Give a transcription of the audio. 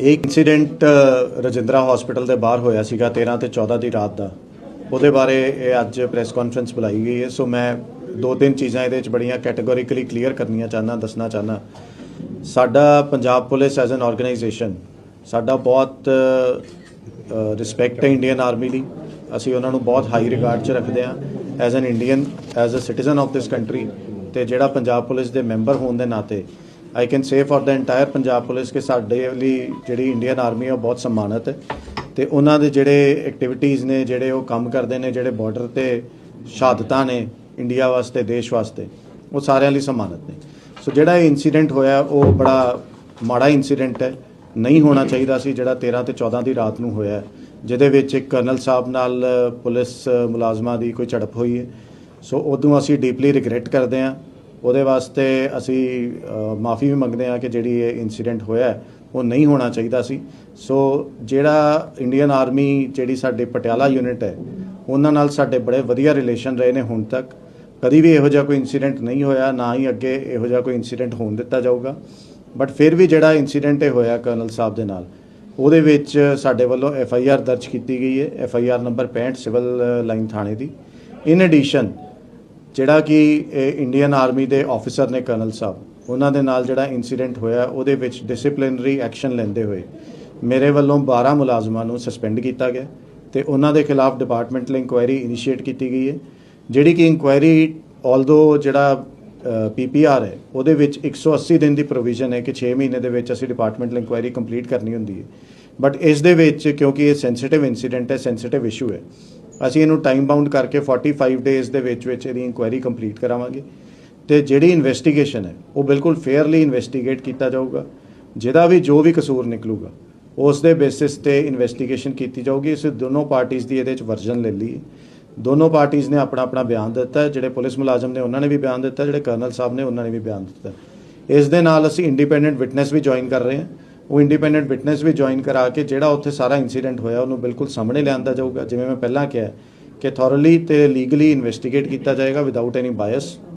ਇੱਕ incident Rajindra hospital ਦੇ ਬਾਹਰ ਹੋਇਆ ਸੀਗਾ 13 ਤੇ 14 ਦੀ ਰਾਤ ਦਾ। ਉਹਦੇ ਬਾਰੇ ਇਹ ਅੱਜ ਪ੍ਰੈਸ ਕਾਨਫਰੰਸ ਬੁਲਾਈ ਗਈ ਹੈ। ਸੋ ਮੈਂ ਦੋ ਤਿੰਨ ਚੀਜ਼ਾਂ ਇਹਦੇ ਵਿੱਚ ਬੜੀਆਂ ਕੈਟਾਗੋਰੀਕਲੀ ਕਲੀਅਰ ਕਰਨੀਆਂ ਚਾਹਨਾ ਦੱਸਣਾ ਚਾਹਨਾ ਸਾਡਾ Punjab police as an organisation ਸਾਡਾ ਬਹੁਤ ਰਿਸਪੈਕਟ ਹੈ ਇੰਡੀਅਨ ਆਰਮੀ ਲਈ ਅਸੀਂ ਉਹਨਾਂ ਨੂੰ ਬਹੁਤ ਹਾਈ ਰਿਗਾਰਡ 'ਚ ਰੱਖਦੇ ਹਾਂ as an Indian as a citizen of this country ਤੇ ਜਿਹੜਾ ਪੰਜਾਬ ਪੁਲਿਸ ਦੇ ਮੈਂਬਰ ਹੋਣ ਦੇ ਨਾਤੇ I can say for the entire Punjab police ਕਿ ਸਾਡੇ ਲਈ ਜਿਹੜੀ ਇੰਡੀਅਨ ਆਰਮੀ ਹੈ ਉਹ ਬਹੁਤ ਸਨਮਾਨਿਤ ਹੈ। ਤੇ ਉਹਨਾਂ ਦੇ ਜਿਹੜੇ ਐਕਟੀਵਿਟੀਜ਼ ਨੇ, ਜਿਹੜੇ ਉਹ ਕੰਮ ਕਰਦੇ ਨੇ, ਜਿਹੜੇ ਬਾਰਡਰ ਤੇ ਸ਼ਹਾਦਤਾਂ ਨੇ ਇੰਡੀਆ ਵਾਸਤੇ, ਦੇਸ਼ ਵਾਸਤੇ, ਉਹ ਸਾਰਿਆਂ ਲਈ ਸਨਮਾਨਿਤ ਨੇ। ਸੋ ਜਿਹੜਾ ਇਹ ਇਨਸੀਡੈਂਟ ਹੋਇਆ, ਉਹ ਬੜਾ ਮਾੜਾ ਇਨਸੀਡੈਂਟ ਹੈ। ਨਹੀਂ ਹੋਣਾ ਚਾਹੀਦਾ ਸੀ, ਜਿਹੜਾ 13 ਤੇ 14 ਦੀ ਰਾਤ ਨੂੰ ਹੋਇਆ ਜਿਹਦੇ ਵਿੱਚ ਇੱਕ ਕਰਨਲ ਸਾਹਿਬ ਨਾਲ ਪੁਲਿਸ ਮੁਲਾਜ਼ਮਾਂ ਦੀ ਕੋਈ ਝੜਪ ਹੋਈ ਹੈ। ਸੋ ਉਦੋਂ ਅਸੀਂ ਡੀਪਲੀ ਰਿਗਰੈਟ ਕਰਦੇ ਹਾਂ। ਉਹਦੇ ਵਾਸਤੇ ਅਸੀਂ ਮਾਫੀ ਵੀ ਮੰਗਦੇ ਹਾਂ ਕਿ ਜਿਹੜੀ ਇਹ ਇਨਸੀਡੈਂਟ ਹੋਇਆ ਉਹ ਨਹੀਂ ਹੋਣਾ ਚਾਹੀਦਾ ਸੀ। ਸੋ ਜਿਹੜਾ ਇੰਡੀਅਨ ਆਰਮੀ ਜਿਹੜੀ ਸਾਡੇ ਪਟਿਆਲਾ ਯੂਨਿਟ ਹੈ, ਉਹਨਾਂ ਨਾਲ ਸਾਡੇ ਬੜੇ ਵਧੀਆ ਰਿਲੇਸ਼ਨ ਰਹੇ ਨੇ ਹੁਣ ਤੱਕ। ਕਦੀ ਵੀ ਇਹੋ ਜਿਹਾ ਕੋਈ ਇਨਸੀਡੈਂਟ ਨਹੀਂ ਹੋਇਆ, ਨਾ ਹੀ ਅੱਗੇ ਇਹੋ ਜਿਹਾ ਕੋਈ ਇਨਸੀਡੈਂਟ ਹੋਣ ਦਿੱਤਾ ਜਾਊਗਾ। ਬਟ ਫਿਰ ਵੀ ਜਿਹੜਾ ਇਨਸੀਡੈਂਟ ਇਹ ਹੋਇਆ ਕਰਨਲ ਸਾਹਿਬ ਦੇ ਨਾਲ, ਉਹਦੇ ਵਿੱਚ ਸਾਡੇ ਵੱਲੋਂ ਐਫ ਆਈ ਆਰ ਦਰਜ ਕੀਤੀ ਗਈ ਹੈ। F I R number 65 civil line ਥਾਣੇ ਦੀ। ਇਨ ਐਡੀਸ਼ਨ ਜਿਹੜਾ ਕਿ, ਇਹ ਇੰਡੀਅਨ ਆਰਮੀ ਦੇ ਆਫੀਸਰ ਨੇ ਕਰਨਲ ਸਾਹਿਬ, ਉਹਨਾਂ ਦੇ ਨਾਲ ਜਿਹੜਾ ਇਨਸੀਡੈਂਟ ਹੋਇਆ, ਉਹਦੇ ਵਿੱਚ ਡਿਸਪਲਿਨਰੀ ਐਕਸ਼ਨ ਲੈਂਦੇ ਹੋਏ ਮੇਰੇ ਵੱਲੋਂ 12 ਮੁਲਾਜ਼ਮਾਂ ਨੂੰ ਸਸਪੈਂਡ ਕੀਤਾ ਗਿਆ ਤੇ ਉਹਨਾਂ ਦੇ ਖਿਲਾਫ ਡਿਪਾਰਟਮੈਂਟਲ ਇਨਕੁਆਇਰੀ ਇਨੀਸ਼ੀਏਟ ਕੀਤੀ ਗਈ ਹੈ, ਜਿਹੜੀ ਕਿ ਇਨਕੁਆਇਰੀ ਆਲਦੋ ਜਿਹੜਾ ਪੀਪੀਆਰ ਹੈ, ਉਹਦੇ ਵਿੱਚ 180 ਦਿਨ ਦੀ ਪ੍ਰੋਵੀਜ਼ਨ ਹੈ ਕਿ 6 ਮਹੀਨੇ ਦੇ ਵਿੱਚ ਅਸੀਂ ਡਿਪਾਰਟਮੈਂਟਲ ਇਨਕੁਆਇਰੀ ਕੰਪਲੀਟ ਕਰਨੀ ਹੁੰਦੀ ਹੈ। ਬਟ ਇਸ ਦੇ ਵਿੱਚ ਕਿਉਂਕਿ ਇਹ ਸੈਂਸਿਟਿਵ ਇਨਸੀਡੈਂਟ ਹੈ ਸੈਂਸਿਟਿਵ ਇਸ਼ੂ ਹੈ ਅਸੀਂ ਇਹਨੂੰ ਟਾਈਮ ਬਾਉਂਡ ਕਰਕੇ 45 ਡੇਜ਼ ਦੇ ਵਿੱਚ ਵਿੱਚ ਇਹਦੀ ਇਨਕੁਆਇਰੀ ਕੰਪਲੀਟ ਕਰਾਵਾਂਗੇ। ਤੇ ਜਿਹੜੀ ਇਨਵੈਸਟੀਗੇਸ਼ਨ ਹੈ, ਉਹ ਬਿਲਕੁਲ ਫੇਅਰਲੀ ਇਨਵੈਸਟੀਗੇਟ ਕੀਤਾ ਜਾਊਗਾ। ਜਿਹਦਾ ਵੀ ਜੋ ਵੀ ਕਸੂਰ ਨਿਕਲੂਗਾ, ਉਸ ਦੇ ਬੇਸਿਸ ਤੇ ਇਨਵੈਸਟੀਗੇਸ਼ਨ ਕੀਤੀ ਜਾਊਗੀ। ਇਸ ਦੋਨੋਂ ਪਾਰਟੀਆਂ ਦੀ ਇਹਦੇ ਵਿੱਚ ਵਰਜਨ ਲੈ ਲਈ ਦੋਨੋਂ ਪਾਰਟੀਆਂ ਨੇ ਆਪਣਾ ਆਪਣਾ ਬਿਆਨ ਦਿੱਤਾ ਜਿਹੜੇ ਪੁਲਿਸ ਮੁਲਾਜ਼ਮ ਨੇ ਉਹਨਾਂ ਨੇ ਵੀ ਬਿਆਨ ਦਿੱਤਾ, ਜਿਹੜੇ ਕਰਨਲ ਸਾਹਿਬ ਨੇ ਉਹਨਾਂ ਨੇ ਵੀ ਬਿਆਨ ਦਿੱਤਾ। ਇਸ ਦੇ ਨਾਲ ਅਸੀਂ ਇੰਡੀਪੈਂਡੈਂਟ ਵਿਟਨੈਸ ਵੀ ਜੁਆਇਨ ਕਰ ਰਹੇ ਹਾਂ। ਉਹ ਇੰਡੀਪੈਂਡੈਂਟ ਵਿਟਨੈਸ ਵੀ ਜੁਆਇਨ ਕਰਾ ਕੇ ਜਿਹੜਾ ਉੱਥੇ ਸਾਰਾ ਇਨਸੀਡੈਂਟ ਹੋਇਆ, ਉਹਨੂੰ ਬਿਲਕੁਲ ਸਾਹਮਣੇ ਲਿਆਂਦਾ ਜਾਊਗਾ। ਜਿਵੇਂ ਮੈਂ ਪਹਿਲਾਂ ਕਿਹਾ, ਕਿ ਥੋਰਲੀ ਤੇ ਲੀਗਲੀ ਇਨਵੈਸਟੀਗੇਟ ਕੀਤਾ ਜਾਏਗਾ ਵਿਦਆਊਟ ਐਨੀ ਬਾਇਸ